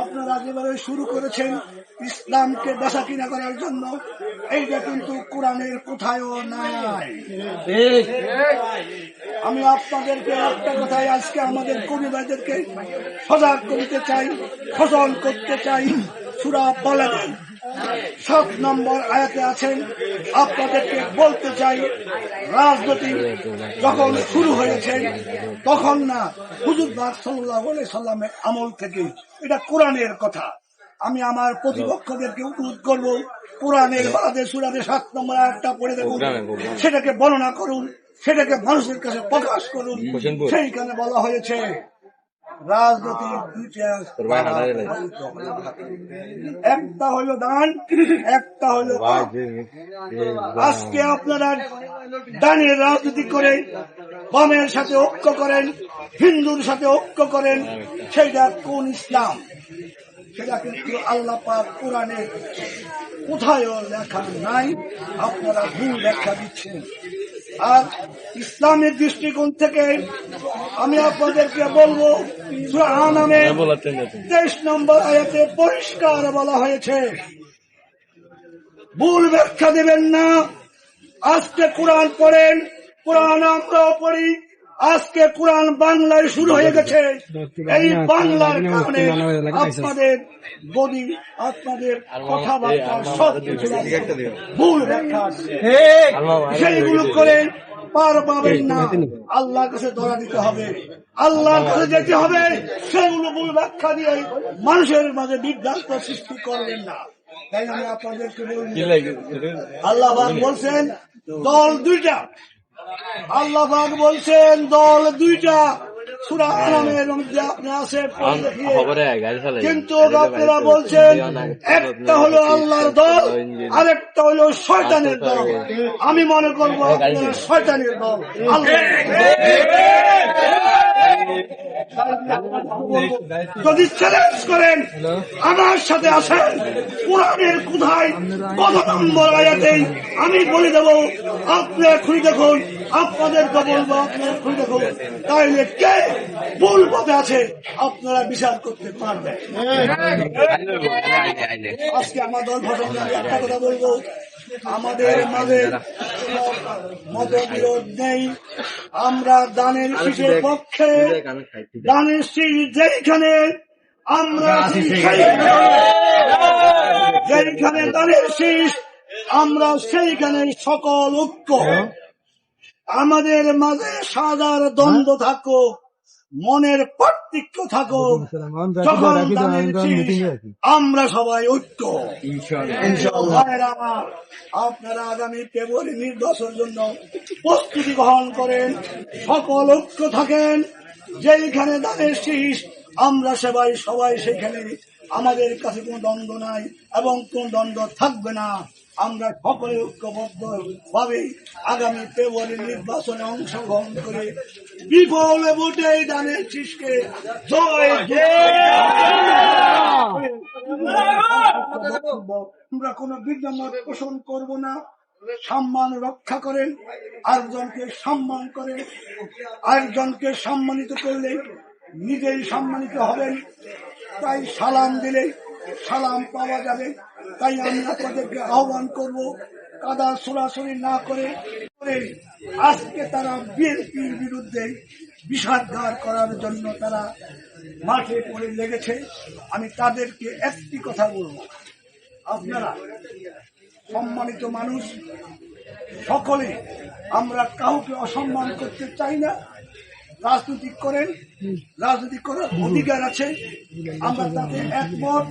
আপনারা যেভাবে শুরু করেছেন ইসলামকে বেচা কিনা করার জন্য, এইটা কিন্তু কোরআনের কোথায়ও নাই। আমি আপনাদেরকে একটা কথাই আজকে আমাদের কবি ভাইদেরকে সজাগ করতে চাই সচল করতে চাই। সুরা বলেন। সাত নম্বর আয়াতে আছেন আপনাদেরকে বলতে চাই রাজনীতি যখন শুরু হয়েছে তখন না হুজুর সাল্লাহ সাল্লামের আমল থেকে এটা কোরআনের কথা। আমি আমার প্রতিপক্ষদেরকে অনুরোধ করব কোরআনের বাদে সুরাতে সাত নম্বর আয়াতটা পড়ে দেখুন। সেটাকে বর্ণনা করুন সেটাকে মানুষের কাছে প্রকাশ করুন। সেইখানে বলা হয়েছে রাজনৈতিক একটা হলো দান একটা হলো আজকে আপনারা দানের রাজনীতি করে বামের সাথে ঐক্য করেন হিন্দুর সাথে ঐক্য করেন সেটা কোন ইসলাম? সেটা কিন্তু আল্লাহ পাক কোরআনে কোথায়ও লেখা নাই আপনারা ভুল ব্যাখ্যা দিচ্ছেন। আর ইসলামের দৃষ্টিকোণ থেকে আমি আপনাদেরকে বলব সূরা তেইশ নম্বর আয়াতে পরিষ্কার বলা হয়েছে। ভুল ব্যাখ্যা দেবেন না। আজকে কোরআন পড়েন কোরআন আমরাও পড়ি। আজকে কোরআন বাংলায় শুরু হয়ে গেছে। এই বাংলার কারণে আপনাদের বডি আপনাদের কথাবার্তা সব কিছু ভুল ব্যাখ্যা সেইগুলো করে পার পাবেন না। আল্লাহর কাছে ধরা দিতে হবে। আল্লাহর কাছে যেতে হবে। সেগুলো ভুল ব্যাখ্যা দিয়ে মানুষের মাঝে বিভ্রান্ত সৃষ্টি করবেন না। তাই আমি আপনাদেরকে বলি আল্লাহ বলছেন দল দুইটা। আল্লাহ বলছেন দল দুইটা। কিন্তু আপনারা বলছেন একটা হলো আল্লাহর দল আরেকটা হলো শয়তানের দল। আমি মনে করব আপনারা শয়তানের দল। যদি চ্যালেঞ্জ করেন আমার সাথে আসেন। কোরআনের কোথায় কত নম্বর আয়াতেই আমি বলে দেব আপনি খুঁজে দেখুন। আপনাদেরকে বলব আপনারা খুঁজে দেখুন। তাইলে কে ভুল পথে আছে আপনারা বিচার করতে পারবেন। আজকে আমার দল ঘটনা আমি একটা কথা বলব। আমাদের মাঝে মতবিরোধ নেই। আমরা দানের শীষের পক্ষে দানের শীষ যেইখানে আমরা যেইখানে দানের শীষ আমরা সেইখানে সকল ঐক্য। আমাদের মাঝে সাদার দ্বন্দ্ব থাকো মনের পার্থক্য থাকো যখন আমরা সবাই ঐক্য। আপনারা আগামী ফেব্রুয়ারি নির্বাচনের জন্য প্রস্তুতি গ্রহণ করেন সকল ঐক্য থাকেন যেইখানে দানের শীষ আমরা সবাই সবাই সেখানে। আমাদের কাছে কোনো দ্বন্দ্ব নাই এবং কোন দ্বন্দ্ব থাকবে না। আমরা সকলে ঐক্যবদ্ধ ভাবে আগামী ফেব্রুয়ারি নির্বাচনে অংশগ্রহণ করে বিফল ভোটে দানের শীষকে আমরা কোন বিদ্যমত পোষণ করব না। সম্মান রক্ষা করেন, আরেকজনকে সম্মান করেন, আরেকজনকে সম্মানিত করলে নিজেই সম্মানিত হবেন। তাই সালাম দিলে সালাম পাওয়া যাবে। তাই আমি আপনাদেরকে আহ্বান করব, কাদা সরাসরি না করে আজকে তারা বিএনপির বিরুদ্ধে বিষাদগার করার জন্য তারা মাঠে পড়ে লেগেছে। আমি তাদেরকে একটি কথা বলব। আপনারা সম্মানিত মানুষ, সকলে আমরা কাউকে অসম্মান করতে চাই না। রাজনৈতিক করেন রাজনীতি করার অধিকার আছে। আমরা তাতে একমত।